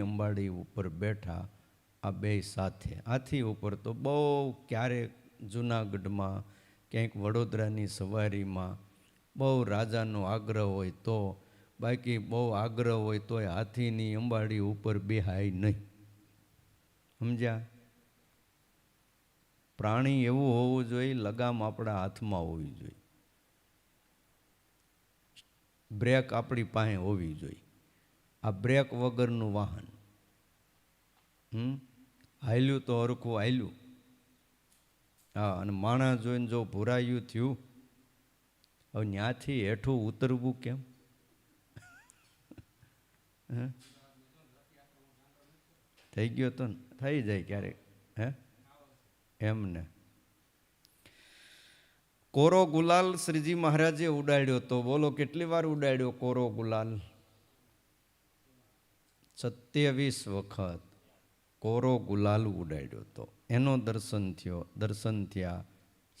અંબાડી ઉપર બેઠા આ બે સાથે. આથી ઉપર તો બહુ ક્યારેક જુનાગઢમાં ક્યાંક વડોદરાની સવારીમાં બહુ રાજાનો આગ્રહ હોય તો, બાકી બહુ આગ્રહ હોય તોય હાથીની અંબાડી ઉપર બેહાય નહીં. સમજ્યા? પ્રાણી એવું હોવું જોઈએ, લગામ આપણા હાથમાં હોવી જોઈએ. બ્રેક આપણી પાસે હોવી જોઈએ. આ બ્રેક વગરનું વાહન. હમ? હાલ્યું તો હરખું હાલ્યું હા, અને માણસ જોઈને જો ભૂરાયું થયું, હવે ત્યાંથી હેઠું ઉતરવું કેમ? થઈ ગયો તો થઈ જાય ક્યારેક, હે? એમને કોરો ગુલાલ શ્રીજી મહારાજે ઉડાડ્યો તો, બોલો કેટલી વાર ઉડાડ્યો કોરો ગુલાલ? સત્યાવીસ વખત. કોરો ગુલાલ ઉડાડ્યો તો. એનો દર્શન થયો. દર્શન થયા.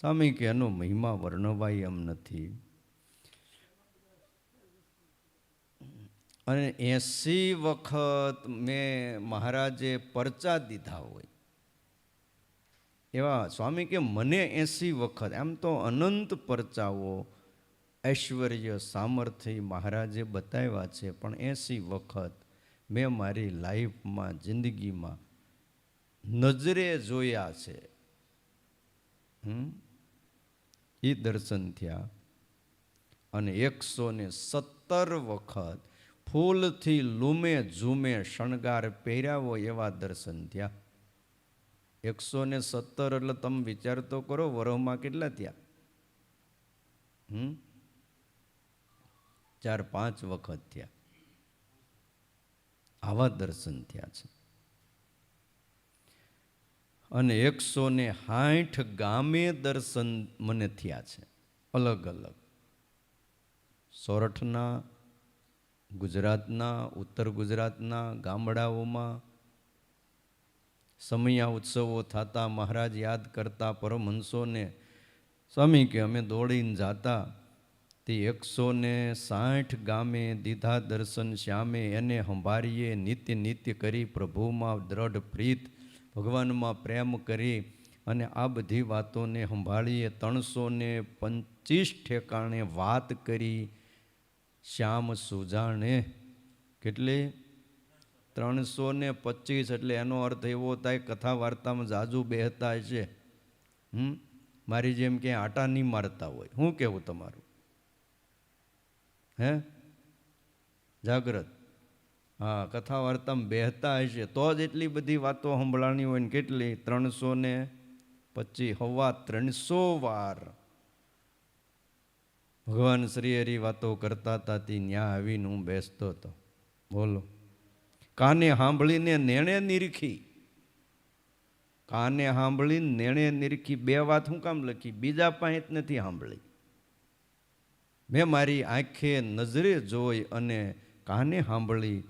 સ્વામી કે, એનો મહિમા વર્ણવાય એમ નથી. અને એસી વખત મેં મહારાજે પરચા દીધા હોય. એવા સ્વામી કે, મને એસી વખત. એમ તો અનંત પરચાઓ ઐશ્વર્ય સામર્થ્ય મહારાજે બતાવ્યા છે. પણ એસી વખત મેં મારી લાઈફમાં જિંદગીમાં નજરે જોયા છે. એ દર્શન થયા અને એકસો ને સત્તર વખત ફૂલથી લૂમે ઝૂમે શણગાર પહેર્યા હોય એવા દર્શન થયા. એકસો ને સત્તર એટલે તમે વિચાર તો કરો વરોમાં કેટલા થયા? હમ? ચાર પાંચ વખત થયા. આવા દર્શન થયા છે. અને એકસો ને સાઠ ગામે દર્શન મને થયા છે. અલગ અલગ. સોરઠના, ગુજરાતના, ઉત્તર ગુજરાતના ગામડાઓમાં સમયા ઉત્સવો થતા મહારાજ યાદ કરતા પરમહંસોને, સ્વામી, કે અમે દોડીને જાતા, તે એકસો ને સાઠ ગામે દીધા દર્શન શ્યામે, એને સંભાળીએ નિત્ય નિત્ય કરી પ્રભુમાં દ્રઢ પ્રીત ભગવાનમાં પ્રેમ કરી અને આ બધી વાતોને સંભાળીએ ત્રણસો ને પંચીસ ઠેકાણે વાત કરી. શ્યામ સુજાણે કેટલી? ત્રણસો ને પચીસ એટલે એનો અર્થ એવો થાય કથા વાર્તામાં જાજુ બેહતા છે. હમ? મારી જેમ ક્યાંય આટા નહીં મારતા હોય. શું કહેવું તમારું? હે? જાગ્રત. હા કથા વાર્તામાં બેહતા હશે. તો જ એટલી બધી વાતો સંભળાણી હોય ને કેટલી? ત્રણસો ને પચીસ હવા ત્રણસો વાર. ભગવાન શ્રી હરી વાતો કરતા હતા, તે ન્યા આવીને હું બેસતો હતો. બોલો. કાને સાંભળીને નેણે નિરખી? કાને સાંભળીને નેણે નિરખી? બે વાત હું કામ લખી? બીજા જ નથી સાંભળી. મેં મારી આંખે નજરે જોઈ અને કાને સાંભળી?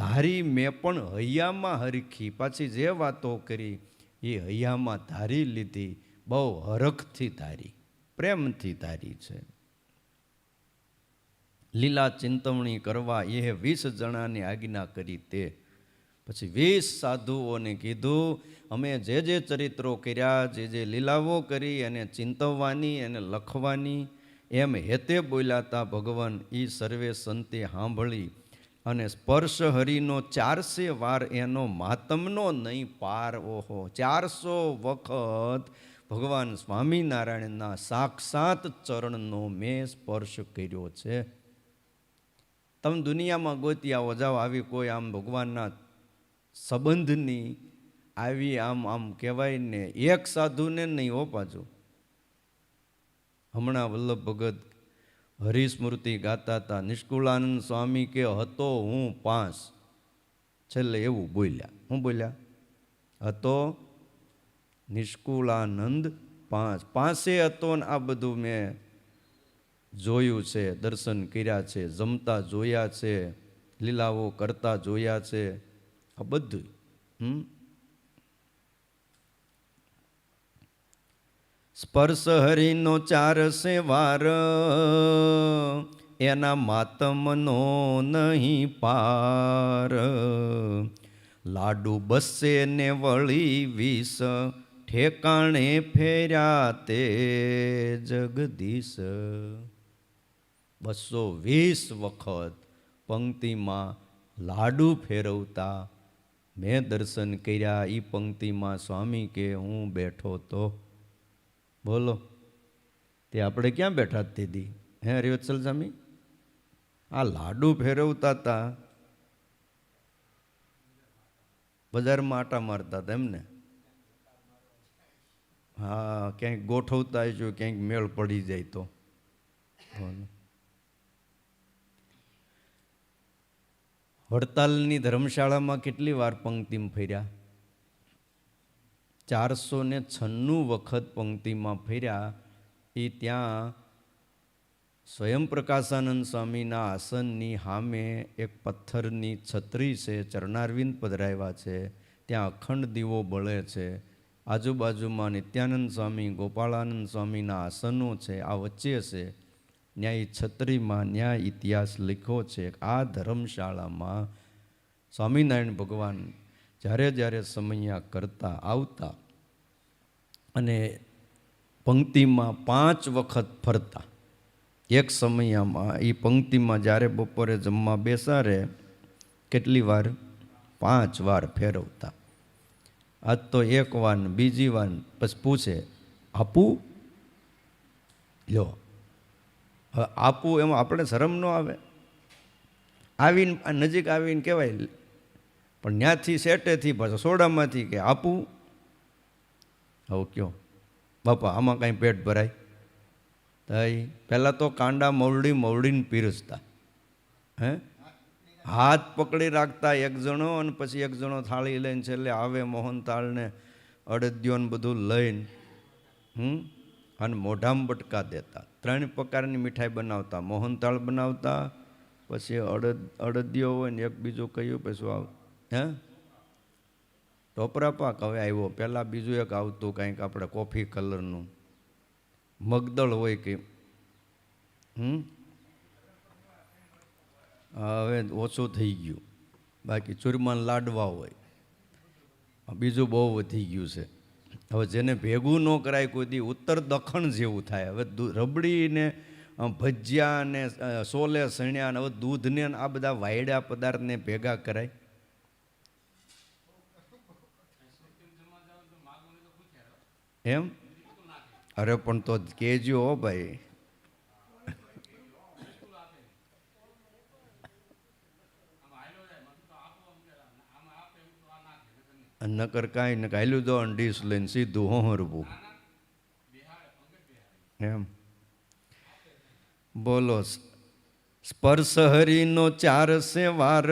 ધારી મેં પણ હૈયામાં હરખી. પાછી જે વાતો કરી, એ હૈયામાં ધારી લીધી. બહુ હરખથી ધારી, પ્રેમથી ધારી છે. લીલા ચિંતવણી કરવા એ વીસ જણાની આજ્ઞા કરી તે. પછી વીસ સાધુઓને કીધું, અમે જે જે ચરિત્રો કર્યા, જે જે લીલાઓ કરી, એને ચિંતવવાની, એને લખવાની, એમ હેતે બોલાતા ભગવાન એ સર્વે સંતે સાંભળી અને સ્પર્શ હરિનો ચારસે વાર એનો માતમનો નહીં પાર, ઓહો, ચારસો વખત ભગવાન સ્વામિનારાયણના સાક્ષાત ચરણનો મેં સ્પર્શ કર્યો છે. તમે દુનિયામાં ગોતી આવો, જાઓ, આવી કોઈ આમ ભગવાનના સંબંધની આવી આમ આમ કહેવાય ને, એક સાધુને નહીં, હો પાછું. હમણાં વલ્લભ ભગત હરિસ્મૃતિ ગાતા હતા નિષ્કુળાનંદ સ્વામી કે હતો હું પાંચ. છેલ્લે એવું બોલ્યા. હું બોલ્યા? હતો નિષ્કુળાનંદ પાંચ. પાંચે હતો ને આ બધું મેં જોયું છે, દર્શન કર્યા છે, જમતા જોયા છે, લીલાઓ કરતા જોયા છે. આ બધું હમ? સ્પર્શ હરિનો ચાર સે વાર એના માતમનો નહીં પાર. લાડુ બસે ને વળી વીસ, ઠેકાણે ફેર્યા તે જગદીશ. બસો વીસ વખત પંક્તિમાં લાડુ ફેરવતા મેં દર્શન કર્યા એ પંક્તિમાં સ્વામી કે હું બેઠો તો બોલો, તે આપણે ક્યાં બેઠા દીદી હે હરિવત્સલ સ્વામી? આ લાડુ ફેરવતા હતા બજારમાં આટા મારતા હતા એમને. હા ક્યાંક ગોઠવતા જો ક્યાંક મેળ પડી જાય તો. બોલો. વડતાલની ધર્મશાળામાં કેટલી વાર પંક્તિમાં ફર્યા? ચારસો ને છન્નું વખત પંક્તિમાં ફેર્યા એ ત્યાં સ્વયં પ્રકાશાનંદ સ્વામીના આસનની સામે એક પથ્થરની છત્રી છે, ચરણારવિંદ પધરાવ્યા છે, ત્યાં અખંડ દીવો બળે છે. આજુબાજુમાં નિત્યાનંદ સ્વામી, ગોપાળાનંદ સ્વામીના આસનો છે, આ વચ્ચે છે. ન્યાય છત્રીમાં ન્યાય ઇતિહાસ લખ્યો છે, આ ધર્મશાળામાં સ્વામિનારાયણ ભગવાન જ્યારે જ્યારે સમયા કરતા આવતા અને પંક્તિમાં પાંચ વખત ફરતા. એક સમયમાં એ પંક્તિમાં જ્યારે બપોરે જમવા બેસારે કેટલી વાર? પાંચ વાર ફેરવતા. આજ તો એક વાન બીજી વાન પછી પૂછે, આપું? લો હવે આપવું એમાં આપણે શરમ ન આવે. આવીને નજીક આવીને કહેવાય, પણ ત્યાંથી સેટેથી પછી સોડામાંથી કે આપું? હવે કયો બાપા, આમાં કાંઈ પેટ ભરાય? તઈ પહેલાં તો કાંડા મવડી મવડીને પીરસતા. હે? હાથ પકડી રાખતા એક જણો અને પછી એક જણો થાળી લઈને છેલ્લે આવે મોહનતાળને અડદ્યોને બધું લઈને, હમ? અને મોઢામાં બટકા દેતા. ત્રણ પ્રકારની મીઠાઈ બનાવતા. મોહનતાળ બનાવતા, પછી અડદ, અડદિયો હોય ને એક બીજું કયું, પછી આવ, હે? ટોપરા પાક હવે આવ્યો. પહેલાં બીજું એક આવતું કંઈક આપણે કોફી કલરનું. મગદળ હોય કે, હમ? હવે ઓછું થઈ ગયું. બાકી ચૂરમાન લાડવા હોય. બીજું બહુ વધી ગયું છે. હવે જેને ભેગું ન કરાય કોઈ દી, ઉત્તર દખણ જેવું થાય. હવે રબડીને રબડી ભજીયા ને સોલે સણ્યા ને, હવે દૂધને આ બધા વાયડા પદાર્થને ભેગા કરાય. એમ? અરે પણ તો કેજો હો ભાઈ. નકર કાંઈ ને કાયલું દો અને ડીશ લઈને સીધું હોહરવું એમ. બોલો સ્પર્શ હરિનો ચારસે વાર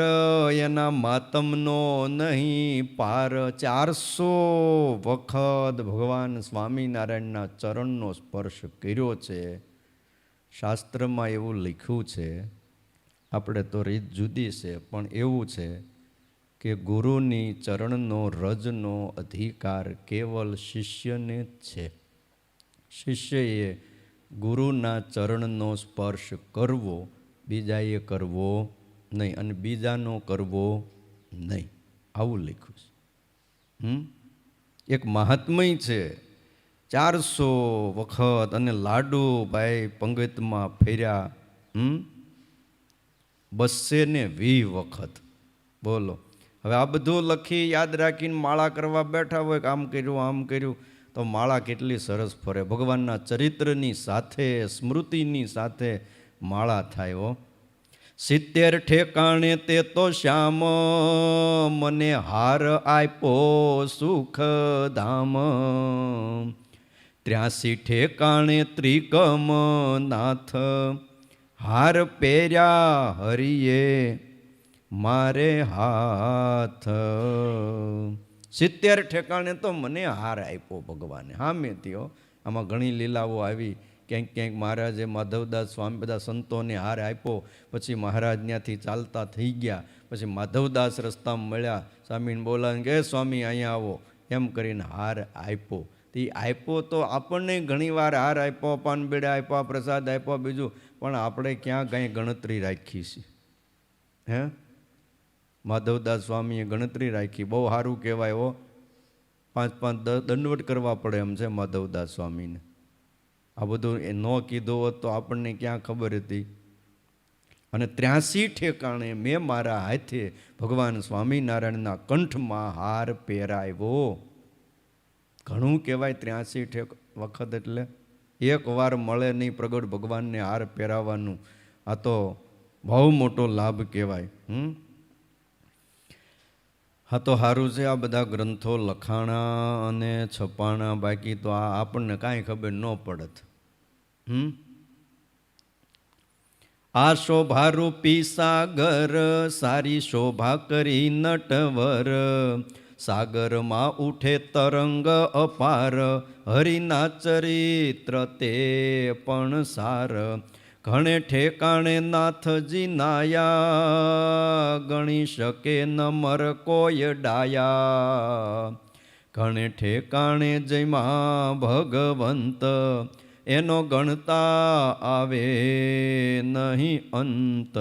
એના માતમનો નહીં પાર ચારસો વખત ભગવાન સ્વામિનારાયણના ચરણનો સ્પર્શ કર્યો છે. શાસ્ત્રમાં એવું લખ્યું છે, આપણે તો રીત જુદી છે, પણ એવું છે કે ગુરુની ચરણનો રજનો અધિકાર કેવલ શિષ્યને જ છે. શિષ્યએ ગુરુના ચરણનો સ્પર્શ કરવો બીજાએ કરવો નહીં અને બીજાનો કરવો નહીં. આવું લખ્યું છે. હમ? એક મહાત્મય છે. ચારસો વખત અને લાડુ ભાઈ પંગતમાં ફેર્યા. હમ? બસે ને વી વખત. બોલો. હવે આ બધું લખી યાદ રાખીને માળા કરવા બેઠા હોય કે આમ કર્યું આમ કર્યું, તો માળા કેટલી સરસ ફરે. ભગવાનના ચરિત્રની સાથે, સ્મૃતિની સાથે માળા થાય સિત્તેર ઠેકાણે તે તો શ્યામ, મને હાર આપ્યો સુખ ધામ ત્ર્યાસી ઠેકાણે ત્રિકમ નાથ હાર પહેર્યા હરિએ મારે હાથ. સિત્તેર ઠેકાણે તો મને હાર આપ્યો ભગવાને હા મેં થયો. આમાં ઘણી લીલાઓ આવી. ક્યાંક ક્યાંક મહારાજે માધવદાસ સ્વામી બધા સંતોને હાર આપ્યો. પછી મહારાજ ત્યાંથી ચાલતા થઈ ગયા. પછી માધવદાસ રસ્તામાં મળ્યા. સ્વામીને બોલાવીને કે સ્વામી, અહીંયા આવો. એમ કરીને હાર આપ્યો. તે આપ્યો તો આપણને ઘણીવાર હાર આપ્યો પાનબેડા આપ્યા, પ્રસાદ આપ્યો, બીજું. પણ આપણે ક્યાં કાંઈ ગણતરી રાખી છે? હે? માધવદાસ સ્વામીએ ગણતરી રાખી. બહુ સારું કહેવાય હો. પાંચ પાંચ દંડવટ કરવા પડે એમ છે માધવદાસ સ્વામીને. આ બધું એ ન કીધું હોત તો આપણને ક્યાં ખબર હતી? અને ત્ર્યાસી ઠેકાણે મેં મારા હાથે ભગવાન સ્વામિનારાયણના કંઠમાં હાર પહેરાવ્યો. ઘણું કહેવાય ત્ર્યાસી ઠેક વખત એટલે. એક વાર મળે નહીં પ્રગટ ભગવાનને હાર પહેરાવવાનું. આ તો બહુ મોટો લાભ કહેવાય, હમ? હા તો સારું છે આ બધા ગ્રંથો લખાણા અને છપાણા બાકી તો આ આપણને કાંઈ ખબર ન પડત. હમ? આ શોભારૂપી સાગર, સારી શોભા કરી નટવર, સાગરમાં ઉઠે તરંગ અપાર, હરિના ચરિત્ર તે પણ સાર. ઘણે ઠેકાણે નાથજી નાયા, ગણી શકે નમર કોય ડાયા. ઘણે ઠેકાણે જયમાં ભગવંત એનો ગણતા આવે નહીં અંત.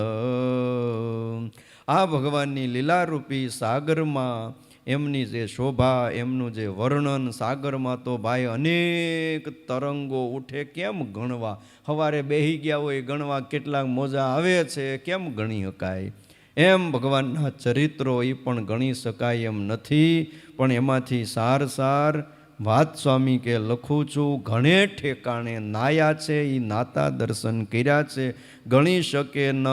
આ ભગવાનની લીલારૂપી સાગરમાં એમની જે શોભા, એમનું જે વર્ણન સાગરમાં તો ભાઈ અનેક તરંગો ઉઠે કેમ ગણવા? સવારે બેહી ગયા હોય ગણવા કેટલાક મોજા આવે છે, કેમ ગણી શકાય એમ ભગવાનના ચરિત્રો એ પણ ગણી શકાય એમ નથી, પણ એમાંથી સાર સાર વાત સ્વામી કે, લખું છું, ઘણે ઠેકાણે નાયા છે એ નાતા દર્શન કર્યા છે. ગણી શકે ન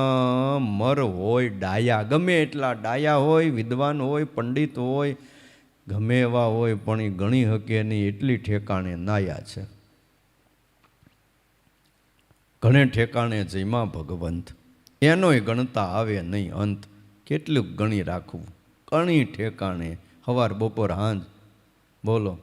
મર હોય ડાયા. ગમે એટલા ડાયા હોય, વિદ્વાન હોય, પંડિત હોય, ગમે એવા હોય, પણ એ ગણી શકે નહીં, એટલી ઠેકાણે નાયા છે. ઘણે ઠેકાણે જયમાં ભગવંત. એનોય ગણતા આવે નહીં અંત. કેટલું ગણી રાખવું. ઘણી ઠેકાણે. હવાર બપોર હાંજ. બોલો.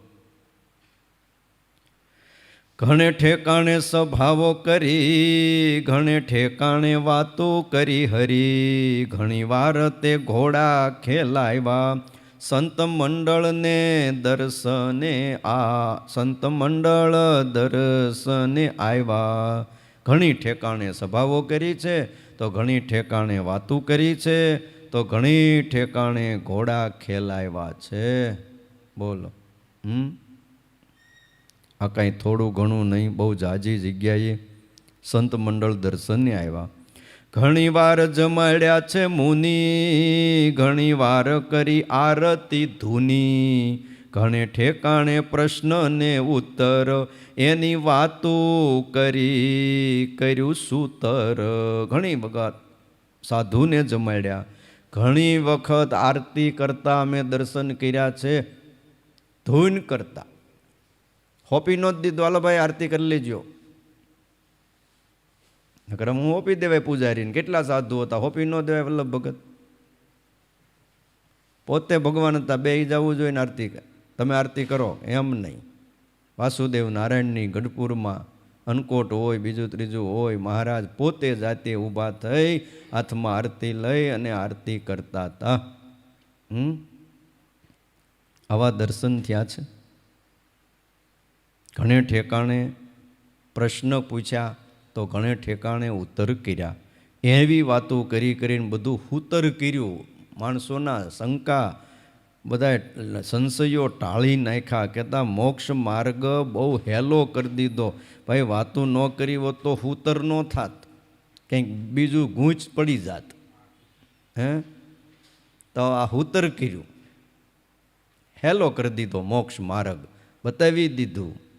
ઘણે ઠેકાણે સભાવો કરી, ઘણે ઠેકાણે વાતો કરી હરી. ઘણી વાર તે ઘોડા ખેલાવ્યા સંત મંડળને દર્શને આ, સંત મંડળ દર્શને આવ્યા ઘણી ઠેકાણે સભાઓ કરી છે, તો ઘણી ઠેકાણે વાતો કરી છે, તો ઘણી ઠેકાણે ઘોડા ખેલાવ્યા છે. બોલો. હમ? આ કાંઈ થોડું ઘણું નહીં, બહુ જાજી જગ્યાએ સંત મંડળ દર્શને આવ્યા. ઘણી વાર જમાડ્યા છે મુનિ ઘણી વાર કરી આરતી ધૂની. ઘણે ઠેકાણે પ્રશ્ન ને ઉત્તર, એની વાતો કરી, કર્યું સૂતર. ઘણી વખત સાધુને જમાડ્યા. ઘણી વખત આરતી કરતા અમે દર્શન કર્યા છે, ધૂન કરતા. હોપી નો જ દીધો, હાલો આરતી કરી લેજો. નકર હું હોપી દેવાય પૂજારીને. કેટલા સાધુ હતા? હોપી ન દેવાય વલ્લભ ભગત. પોતે ભગવાન હતા, બે જવું જોઈએ ને આરતી તમે આરતી કરો, એમ નહીં. વાસુદેવ નારાયણની ગઢપુરમાં અનકોટ હોય, બીજું ત્રીજું હોય, મહારાજ પોતે જાતે ઊભા થઈ હાથમાં આરતી લઈ અને આરતી કરતા હતા. હમ? આવા દર્શન થયા છે? ઘણે ઠેકાણે પ્રશ્ન પૂછ્યા તો ઘણે ઠેકાણે ઉત્તર કર્યા. એવી વાતો કરી કરીને બધું ઉત્તર કર્યું. માણસોના શંકા બધા સંશયો ટાળી નાખ્યા. કહેતા, મોક્ષ માર્ગ બહુ હેલો કરી દીધો. ભાઈ, વાતું ન કરી હોત તો હુતર ન થાત. કંઈક બીજું ગૂંચ પડી જાત. હે? તો આ હુતર કર્યું. હેલો કરી દીધો, મોક્ષ માર્ગ. બતાવી દીધું.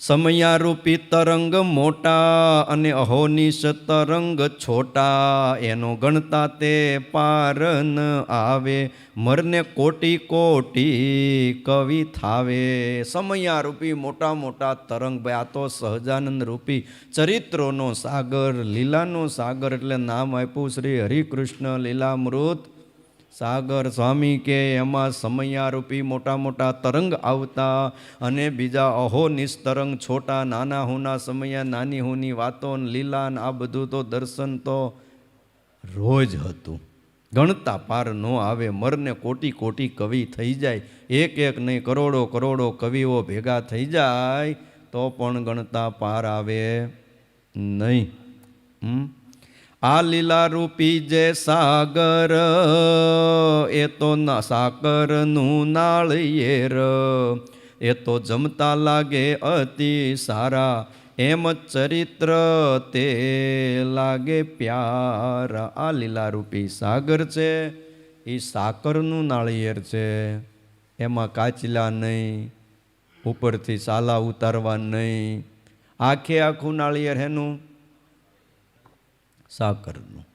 સમયારૂપી તરંગ મોટા અને અહોનિશ તરંગ છોટા, એનો ગણતા તે પાર ન આવે, મરને કોટી કોટી કવિ થાવે. સમયારૂપી મોટા મોટા તરંગ, ભાઈ, આ તો સહજાનંદ રૂપી ચરિત્રોનો સાગર, લીલાનો સાગર, એટલે નામ આપ્યું શ્રી હરિકૃષ્ણ લીલામૃત. સાગર સ્વામી કે એમાં સમયારૂપી મોટા મોટા તરંગ આવતા અને બીજા અહો નિસ્તરંગ છોટા નાના હુના સમયા, નાની હુની વાતો ને આ બધું તો દર્શન તો રોજ હતું. ગણતા પાર ન આવે, મરને કોટી કોટી કવિ થઈ જાય. એક એક નહીં, કરોડો કરોડો કવિઓ ભેગા થઈ જાય તો પણ ગણતા પાર આવે નહીં. હમ? આ લીલા રૂપી જે સાગર, એ તો ના સાકરનું નાળિયેર એ તો જમતા લાગે અતિ સારા, એમ ચરિત્ર તે લાગે પ્યાર. આ લીલા રૂપી સાગર છે એ સાકરનું નાળિયેર છે. એમાં કાચલા નહીં, ઉપરથી સાલા ઉતારવા નહીં. આખે આખું નાળિયેર એનું સાકરનું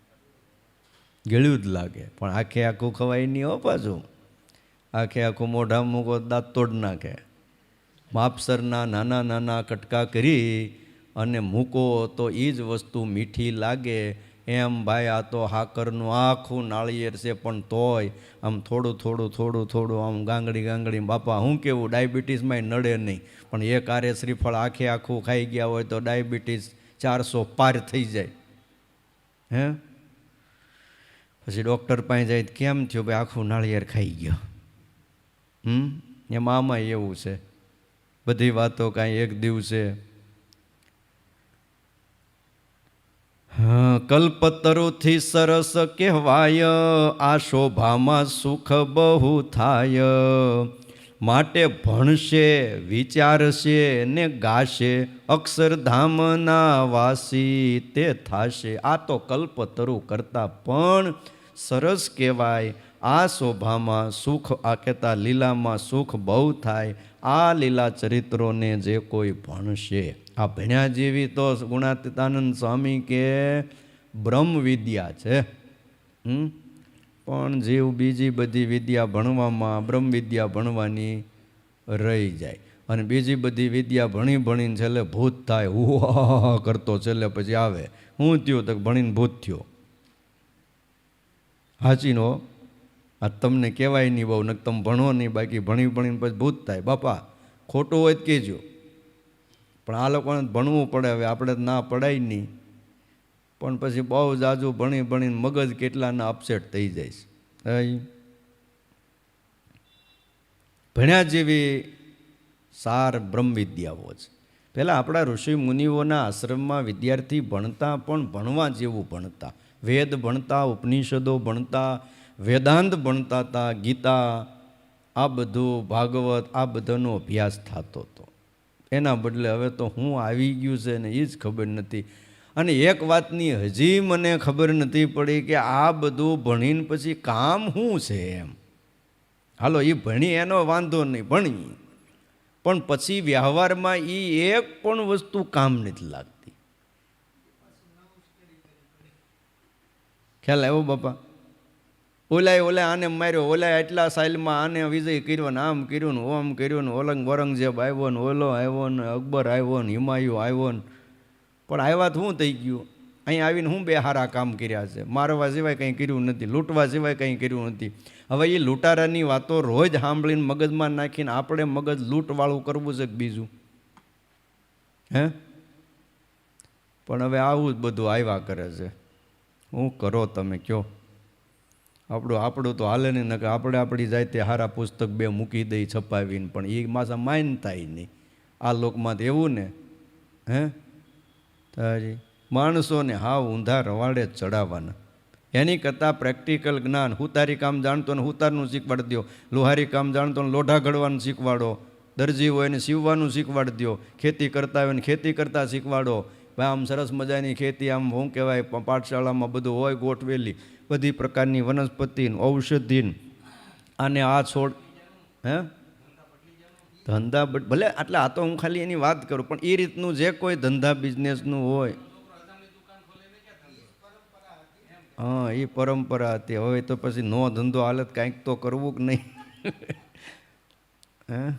ગળ્યું જ લાગે. પણ આખે આખું ખવાય નહીં હો પાછું. આખે આખું મોઢા મૂકો દાંત તોડ નાખે. માપસરના નાના નાના કટકા કરી અને મૂકો તો એ જ વસ્તુ મીઠી લાગે. એમ ભાઈ આ તો હાકરનું આખું નાળિયેર છે પણ તોય આમ થોડું થોડું થોડું થોડું આમ ગાંગડી ગાંગડી બાપા હું કેવું ડાયાબિટીસમાં નડે નહીં. પણ એક આરે શ્રીફળ આખે આખું ખાઈ ગયા હોય તો ડાયાબિટીસ ચારસો પાર થઈ જાય. હે? પછી ડૉક્ટર પાસે જાય કેમ થયું? ભાઈ, આખું નાળિયેર ખાઈ ગયો. હમ? એમાં આમાં એવું છે. બધી વાતો કાંઈ એક દિવસે. કલ્પતરુથી સરસ કહેવાય, આ શોભામાં સુખ બહુ થાય. માટે ભણશે, વિચારશે ને ગાશે, અક્ષરધામના વાસી તે થાશે. આ તો કલ્પતરુ કરતા પણ સરસ કહેવાય. આ શોભામાં સુખ, આ કહેતા લીલામાં સુખ બહુ થાય. આ લીલા ચરિત્રોને જે કોઈ ભણશે. આ ભણ્યા જેવી તો ગુણાતીતાનંદ સ્વામી કે બ્રહ્મ વિદ્યા છે. હમ? પણ જીવ બીજી બધી વિદ્યા ભણવામાં, બ્રહ્મ વિદ્યા ભણવાની રહી જાય. અને બીજી બધી વિદ્યા ભણી ભણીને છેલ્લે ભૂત થાય. હુઆ કરતો છેલ્લે પછી આવે. હું થયો તો ભણીને ભૂત થયો. હાચીનો? આ તમને કહેવાય નહીં બહુ નક તમે ભણો નહીં, બાકી ભણી ભણીને પછી ભૂત થાય. બાપા, ખોટું હોય તો કહેજો. પણ આ લોકોને ભણવું પડે, હવે આપણે ના પડાય નહીં. પણ પછી બહુ જાજુ ભણી ભણીને મગજ કેટલાના અપસેટ થઈ જાય છે. ભણ્યા જેવી સાર બ્રહ્મ વિદ્યાઓ છે. પહેલાં આપણા ઋષિ મુનિઓના આશ્રમમાં વિદ્યાર્થી ભણતા પણ ભણવા જેવું ભણતા. વેદ ભણતા, ઉપનિષદો ભણતા, વેદાંત ભણતા હતા ગીતા, આ બધું ભાગવત, આ બધાનો અભ્યાસ થતો હતો એના બદલે હવે તો હું આવી ગયું છે ને એ જ ખબર નથી. અને એક વાતની હજી મને ખબર નથી પડી કે આ બધું ભણીને પછી કામ શું છે એમ? હાલો એ ભણી એનો વાંધો નહીં, ભણી. પણ પછી વ્યવહારમાં એ એક પણ વસ્તુ કામ નથી લાગતી. ખ્યાલ આવ્યો બાપા? ઓલાય ઓલા આને માર્યો, ઓલાય એટલા સાઇલમાં આને વિજય કર્યો ને આમ કર્યું ને ઓમ કર્યું ને ઓલંગ ઔરંગઝેબ આવ્યો ને ઓલો આવ્યો ને અકબર આવ્યો ને હિમાયુ આવ્યો ને પણ આવ્યા તો શું થઈ ગયું? અહીં આવીને હું બે હારા કામ કર્યા છે? મારવા સિવાય કંઈ કર્યું નથી, લૂંટવા સિવાય કંઈ કર્યું નથી. હવે એ લૂંટારાની વાતો રોજ સાંભળીને મગજમાં નાખીને આપણે મગજ લૂંટવાળું કરવું છે બીજું? હે? પણ હવે આવું જ બધું આવ્યા કરે છે. હું કરો તમે કહો આપણું આપણું તો હાલે નહીં, નકર આપણે આપણી જાતે હારા પુસ્તક બે મૂકી દઈ છપાવીને, પણ એ માસા માન થાય નહીં. આ લોકમાં તો એવું ને? હે? તારી માણસોને હાવ ઊંધા રવાડે ચડાવવાના. એની કરતાં પ્રેક્ટિકલ જ્ઞાન. હુતારી કામ જાણતો ને હુતારનું શીખવાડી દો લુહારી કામ જાણતો ને લોઢા ઘડવાનું શીખવાડો. દરજી હોય એને સીવવાનું શીખવાડી દો ખેતી કરતા હોય ને ખેતી કરતા શીખવાડો. ભાઈ, આમ સરસ મજાની ખેતી, આમ શું કહેવાય પાઠશાળામાં બધું હોય, ગોઠવેલી. બધી પ્રકારની વનસ્પતિ ઔષધિને ઔષધિ ને. અને આ છોડ, હે? ધંધા ભલે એટલે આ તો હું ખાલી એની વાત કરું, પણ એ રીતનું જે કોઈ ધંધા બિઝનેસનું હોય. હા એ પરંપરા હતી. હવે તો પછી નો ધંધો હાલત કાંઈક તો કરવું કે નહીં? હે?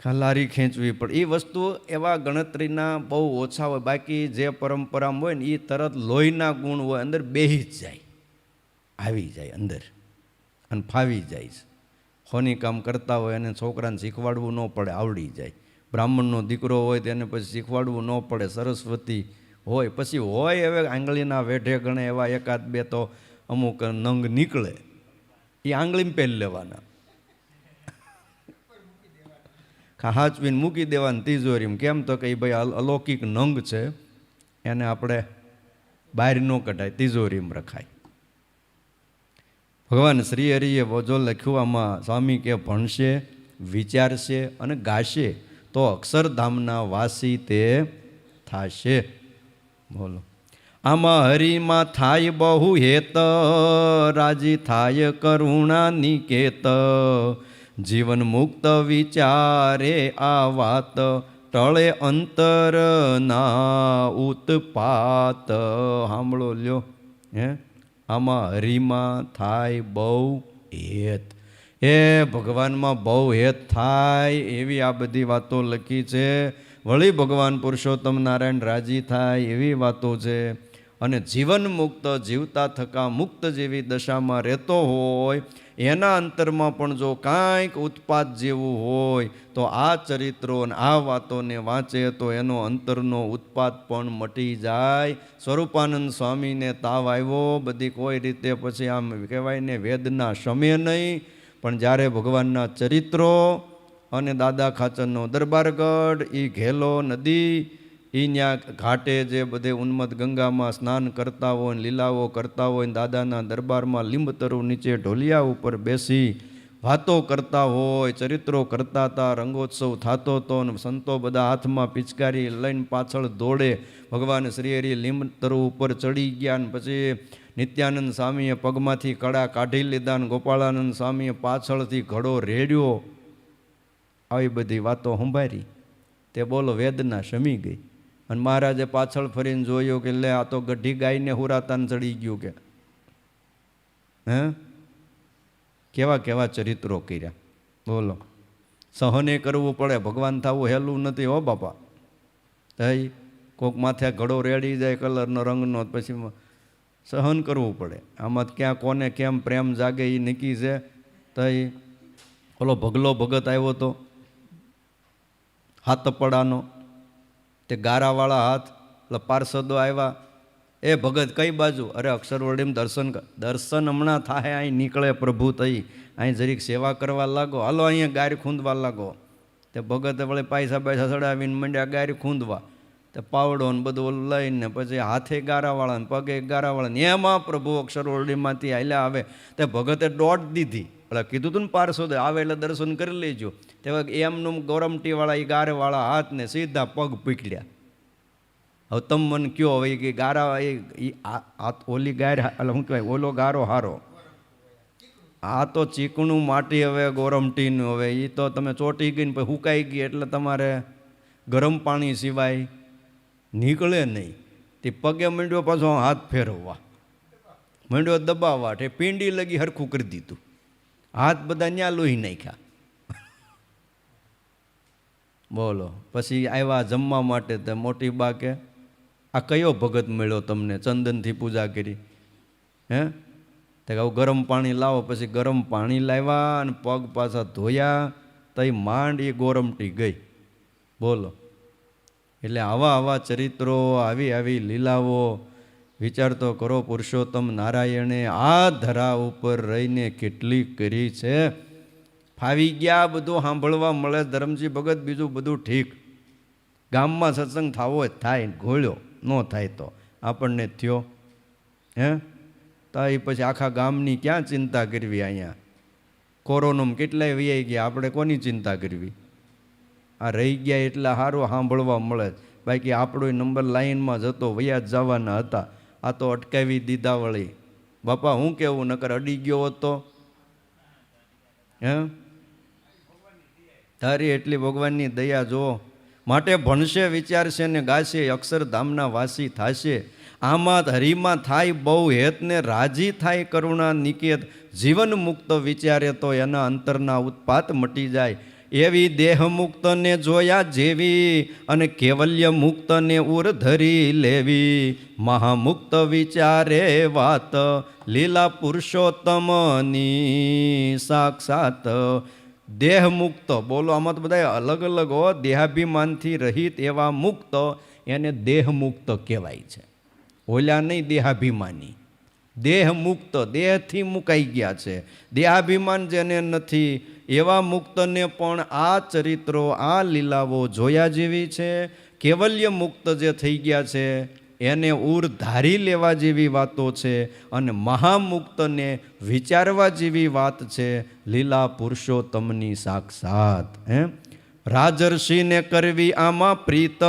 ખલારી ખેંચવી પડે. એ વસ્તુ એવા ગણતરીના બહુ ઓછા હોય. બાકી જે પરંપરામાં હોય ને એ તરત લોહીના ગુણ હોય, અંદર બેહી જ જાય. આવી જાય અંદર. અને ફાવી જાય છે. હોની કામ કરતા હોય એને છોકરાને શીખવાડવું ન પડે, આવડી જાય. બ્રાહ્મણનો દીકરો હોય તેને પછી શીખવાડવું ન પડે, સરસ્વતી હોય. પછી હોય હવે આંગળીના વેઢે ગણે એવા એકાદ બે તો અમુક નંગ નીકળે. એ આંગળીમાં પહેરી લેવાના. હાચવીને મૂકી દેવાની તિજોરીમાં. કેમ તો કે ભાઈ અલૌકિક નંગ છે, એને આપણે બહાર ન કઢાય, તિજોરીમાં રખાય. ભગવાન શ્રી હરિએ જો લખ્યું આમાં સ્વામી કે ભણશે, વિચારશે અને ગાશે, તો અક્ષરધામના વાસી તે થાશે. બોલો. આમાં હરિમાં થાય બહુ હેત, રાજી થાય કરુણા નિકેત. જીવન મુક્ત વિચારે આ વાત, ટળે અંતર ના ઉત્પાત. સાંભળો લ્યો, હે? આમાં હરિમાં થાય બહુ હેત. એ ભગવાનમાં બહુ હેત થાય એવી આ બધી વાતો લખી છે. વળી ભગવાન પુરુષોત્તમ નારાયણ રાજી થાય એવી વાતો છે. અને જીવન મુક્ત જીવતા થકા મુક્ત જેવી દશામાં રહેતો હોય, એના અંતરમાં પણ જો કાંઈક ઉત્પાદ જેવું હોય, તો આ ચરિત્રો અને આ વાતોને વાંચે તો એનો અંતરનો ઉત્પાદ પણ મટી જાય. સ્વરૂપાનંદ સ્વામીને તાવ આવ્યો, બધી કોઈ રીતે પછી આમ કહેવાય ને વેદના શમે નહીં, પણ જ્યારે ભગવાનના ચરિત્રો અને દાદા ખાચરનો દરબારગઢ એ ઘેલો નદી એ ત્યાં ઘાટે જે બધે ઉન્મત ગંગામાં સ્નાન કરતા હોય લીલાઓ કરતા હોય ને દાદાના દરબારમાં લીંબતરુ નીચે ઢોલિયા ઉપર બેસી વાતો કરતા હોય, ચરિત્રો કરતા હતા રંગોત્સવ થતો હતો ને સંતો બધા હાથમાં પિચકારી લઈને પાછળ દોડે. ભગવાન શ્રી હરિ લીંબતરુ ઉપર ચડી ગયા ને પછી નિત્યાનંદ સ્વામીએ પગમાંથી કડા કાઢી લીધા ને ગોપાળાનંદ સ્વામીએ પાછળથી ઘડો રેડ્યો. આવી બધી વાતો સંભાળી તે બોલો વેદના શમી ગઈ. અને મહારાજે પાછળ ફરીને જોયું કે લે, આ તો ગઢી ગાયને હુરાતાને ચડી ગયું કે. હે? કેવા કેવા ચરિત્રો કર્યા? બોલો. સહને કરવું પડે, ભગવાન થવું હેલું નથી હો બાપા. થઈ કોક માથે ઘડો રેડી જાય કલરનો, રંગનો પછી સહન કરવું પડે. આમાં ક્યાં કોને કેમ પ્રેમ જાગે એ નક્કી છે. તઈ ઓલો ભગલો ભગત આવ્યો હતો હાથપડાનો તે ગારાવાળા હાથ, એટલે પાર્ષદો આવ્યા. એ ભગત, કઈ બાજુ? અરે અક્ષરવર્ડીમ દર્શન દર્શન હમણાં થાય અહીં નીકળે પ્રભુ થઈ અહીં જરીક સેવા કરવા લાગો. હાલો, અહીંયા ગાય ખૂંદવા લાગો. તે ભગતે વળે પૈસા પૈસા ચડાવીને મંડ્યા ગાય ખૂંદવા. તે પાવડો ને બધું ઓલું લઈને પછી હાથે ગારાવાળા ને પગે ગારાવાળા ને એમાં પ્રભુ અક્ષરવર્ડીમાંથી હાલ્યા આવે. તે ભગતે દોટ દીધી. એટલે કીધું તું ને પાર્ષદ આવે એટલે દર્શન કરી લેજો. તેવા એમનું ગોરમટીવાળા એ ગારેવાળા હાથને સીધા પગ પીકળ્યા હવે તમ મને કયો, હવે કે ગારા, એ આ ઓલી ગાર એટલે શું કહેવાય, ઓલો ગારો હારો. આ તો ચીકણું માટી હવે ગોરમટીનું, હવે એ તો તમે ચોટી ગઈ ને પછી હુકાઈ ગઈ એટલે તમારે ગરમ પાણી સિવાય નીકળે નહીં. તે પગે મંડ્યો, પાછો હાથ ફેરવવા. મંડ્યો દબાવવા એ પીંડી લગી હરખું કરી દીધું. હાથ બધા ન્યા લોહી નાખ્યા. બોલો, પછી આવ્યા જમવા માટે તે મોટી બા કે, આ કયો ભગત મળ્યો તમને? ચંદનથી પૂજા કરી. હે? તે કહું ગરમ પાણી લાવો. પછી ગરમ પાણી લાવ્યા અને પગ પાછા ધોયા, તઈ માંડ એ ગોરમટી ગઈ. બોલો. એટલે આવા આવા ચરિત્રો, આવી આવી લીલાઓ વિચાર તો કરો, પુરુષોત્તમ નારાયણે આ ધરા ઉપર રહીને કેટલી કરી છે? ફાવી ગયા, બધું સાંભળવા મળે, ધરમજી ભગત બીજું બધું ઠીક. ગામમાં સત્સંગ થાવો થાય ઘોળ્યો, ન થાય તો. આપણને થયો. હે? તો એ પછી આખા ગામની ક્યાં ચિંતા કરવી અહીંયા? કોરોનામાં કેટલાય વીઆઈ ગયા, આપણે કોની ચિંતા કરવી? આ રહી ગયા એટલા સારું સાંભળવા મળે બાકી આપણો નંબર લાઈનમાં જતો વયા જવાના હતા. આ તો અટકાવી દીધા વળી. બાપા, હું કેવું? નકર અડી ગયો હોત હે? તારી એટલી ભગવાનની દયા જો માટે ભણશે, વિચારશે ને ગાશે, અક્ષરધામના વાસી થાશે. આમાં હરિમાં થાય, બહુ હેતને રાજી થાય કરુણા નિકેત. જીવન મુક્ત વિચારે તો એના અંતરના ઉત્પાત મટી જાય. એવી દેહ મુક્તને જોયા જેવી અને કેવલ્ય મુક્તને ઉર ધરી લેવી. મહામુક્ત વિચારે વાત, લીલા પુરુષોત્તમની સાક્ષાત. દેહ મુક્ત બોલો, આમાં તો બધા અલગ અલગ હો. દેહાભિમાનથી રહિત એવા મુક્ત, એને દેહ મુક્ત કહેવાય છે. ઓલા નહીં, દેહાભિમાની. દેહ મુક્ત દેહથી મુકાઈ ગયા છે. દેહાભિમાન જેને નથી એવા મુક્તને પણ આ ચરિત્રો, આ લીલાઓ જોયા જેવી છે. કેવલ્ય મુક્ત જે થઈ ગયા છે, એને ઉર ધારી લેવા જેવી વાતો છે અને મહામુક્તને વિચારવા જેવી વાત છે. લીલા પુરુષોત્તમની સાક્ષાત, હે? રાજર્ષિને કરવી આમાં પ્રીત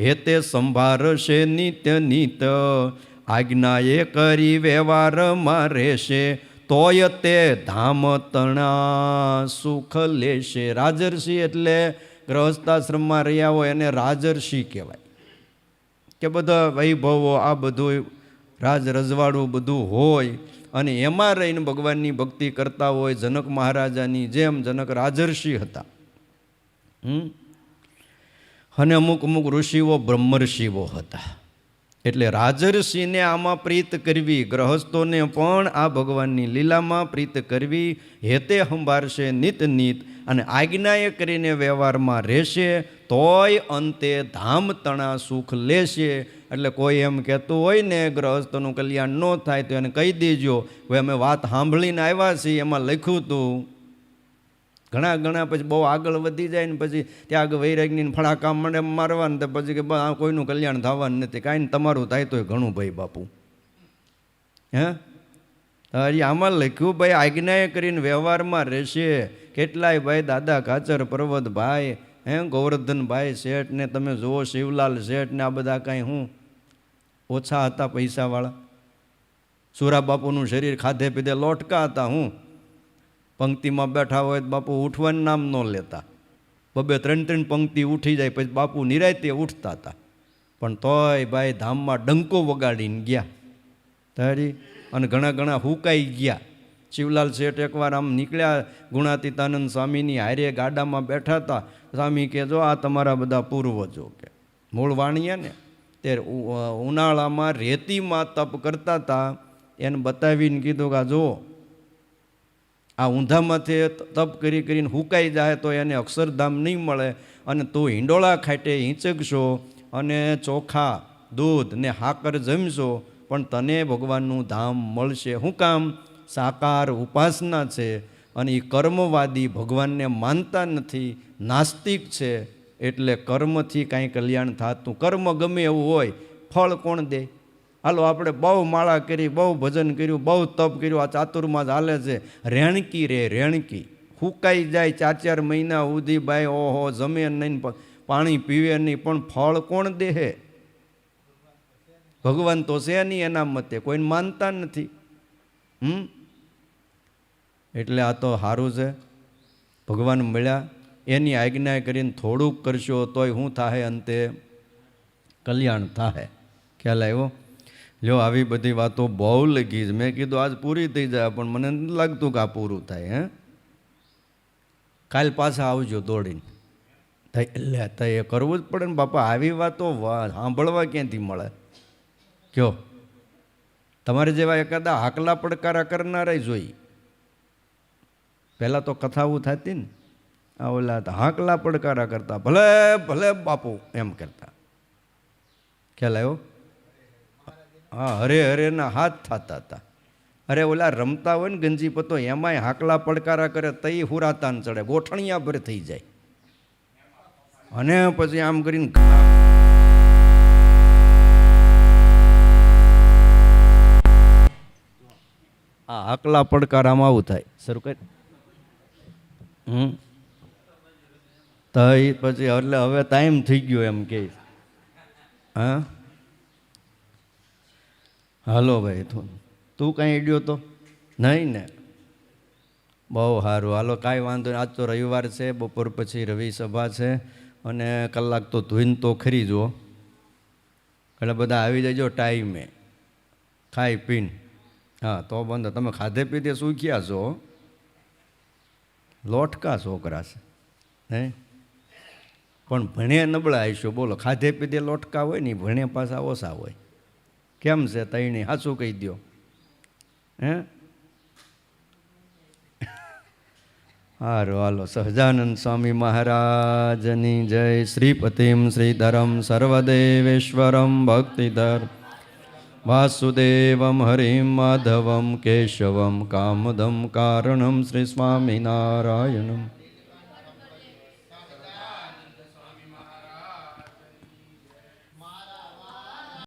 હેતે સંભાળશે નિત્ય નિત. આજ્ઞાએ કરી વ્યવહારમાં રહેશે તોય તે ધામ તણા સુખ લેશે. રાજર્ષિ એટલે ગ્રહસ્થાશ્રમમાં રહ્યા હોય એને રાજર્ષિ કહેવાય. કે બધા વૈભવો આ બધું રાજ રજવાડું બધું હોય અને એમાં રહીને ભગવાનની ભક્તિ કરતા હોય, જનક મહારાજાની જેમ જનક રાજર્ષિ હતા. હમ? અને અમુક અમુક ઋષિઓ બ્રહ્મર્ષિઓ હતા. એટલે રાજર્ષિને આમાં પ્રીત કરવી, ગ્રહસ્થોને પણ આ ભગવાનની લીલામાં પ્રીત કરવી, હેતે સંભાળશે નિત નિત અને આજ્ઞાએ કરીને વ્યવહારમાં રહેશે, તોય અંતે ધામ તણા સુખ લેશે. એટલે કોઈ એમ કહેતું હોય ને, ગ્રહસ્થનું કલ્યાણ ન થાય તો એને કહી દેજો, હવે અમે વાત સાંભળીને આવ્યા છીએ, એમાં લખ્યું હતું ઘણા ઘણા પછી બહુ આગળ વધી જાય ને પછી ત્યાં આગળ વૈરાગની ફળાકા મને મારવા તો પછી કે આ કોઈનું કલ્યાણ થવાનું નથી. કાંઈ તમારું થાય તોય ઘણું ભાઈ બાપુ. હે? હજી આમાં લખ્યું ભાઈ આજ્ઞાએ કરીને વ્યવહારમાં રહેશે. કેટલાય ભાઈ દાદા કાચર પર્વતભાઈ હે? ગોવર્ધનભાઈ શેઠ ને તમે જુઓ, શિવલાલ શેઠ ને આ બધા કાંઈ હું? ઓછા હતા પૈસાવાળા. સુરા બાપુનું શરીર ખાધે પીધે લોટકા હતા હું? પંક્તિમાં બેઠા હોય તો બાપુ ઉઠવાનું નામ ન લેતા. બબે ત્રણ ત્રણ પંક્તિ ઉઠી જાય પછી બાપુ નિરાયતે ઉઠતા હતા. પણ તોય ભાઈ ધામમાં ડંકો વગાડીને ગયા. તારી અને ઘણા ઘણા હુકાઈ ગયા. શિવલાલ શેઠ એકવાર આમ નીકળ્યા ગુણાતીતાનંદ સ્વામીની હારે ગાડામાં બેઠા હતા. સ્વામી કે જો આ તમારા બધા પૂર્વજો કે. મૂળ વાણિયા ને તે ઉનાળામાં રેતીમાં તપ કરતા હતા. એને બતાવીને કીધું કે આ જુઓ આ ઊંધામાંથી તપ કરી કરીને હુકાઈ જાય તો એને અક્ષરધામ નહીં મળે અને તું હિંડોળા ખાટે હિંચકશો અને ચોખા, દૂધ ને હાકર જમશો, પણ તને ભગવાનનું ધામ મળશે. શું કામ? સાકાર ઉપાસના છે અને એ કર્મવાદી ભગવાનને માનતા નથી, નાસ્તિક છે, એટલે કર્મથી કાંઈ કલ્યાણ થતું. કર્મ ગમે એવું હોય, ફળ કોણ દે? હાલો, આપણે બહુ માળા કરી, બહુ ભજન કર્યું, બહુ તપ કર્યું, આ ચાતુર્માસ હાલે છે. રેણકી રે, રેણકી. ફૂંકાઈ જાય ચાર ચાર મહિના સુધી ભાઈ, ઓહો, જમે નહીં, પાણી પીવે નહીં, પણ ફળ કોણ દેહે? ભગવાન તો છે નહીં એના મતે, કોઈને માનતા નથી. હમ? એટલે આ તો સારું છે. ભગવાન મળ્યા, એની આજ્ઞા કરીને થોડુંક કરશો તોય શું થાય અંતે? કલ્યાણ થાય ખ્યાલ આવ્યો? લ્યો, આવી બધી વાતો બહુ છે. મેં કીધું, આજ પૂરી થઈ જાય, પણ મને લાગતું કે આ પૂરું થાય, હે? કાલ પાછા આવજો દોડીને. એટલે તો એ કરવું જ પડે ને, બાપા, આવી વાતો સાંભળવા ક્યાંથી મળે? કયો? તમારે જેવા એકાદા હાકલા પડકારા કરનારા જોઈ. પહેલાં તો કથાઓ થતી ને, આ ઓલા હાકલા પડકારા કરતા. ભલે ભલે બાપુ, એમ કરતા. ખ્યાલ આવ્યો? હા, હરે હરેના હાથ થતા હતા. અરે ઓલા રમતા હોય ને ગંજી પતો, એમાંય હાકલા પડકારા કરે તઈ હુરાતાન ચડે, ગોઠણિયા ભર થઈ જાય. અને પછી આમ કરીને આ હાકલા પડકારામાં આવું થાય. શરૂ કરી. હમ. તો પછી એટલે હવે ટાઈમ થઈ ગયો એમ કે. હા? હાલો ભાઈ, તું તું કાંઈ અડ્યો તો? નહીં ને. બહુ સારું. હાલો, કાંઈ વાંધો નહીં. આજ તો રવિવાર છે, બપોર પછી રવિ સભા છે, અને કલાક તો ધોઈને તો ખરી જુઓ. એટલે બધા આવી જજો ટાઈમે. ખાઈ પીને. હા, તો બંધ તમે ખાધે પીધે સૂખ્યા છો? લોટકા છોકરા છે. હે પણ ભણે નબળા આવીશું બોલો, ખાધે પીધે લોટકા હોય ને ભણે પાછા ઓછા હોય. કેમ છે તૈણી? હાચું કહી દો હે? હારો, હાલો. સહજાનંદ સ્વામી મહારાજની જય. શ્રીપતિમ શ્રીધરમ સર્વદેવેશ્વરમ ભક્તિધર. વાસુદેવમ હરિમ માધવમ કેશવમ કામદમ કારણમ શ્રી સ્વામિનારાયણમ.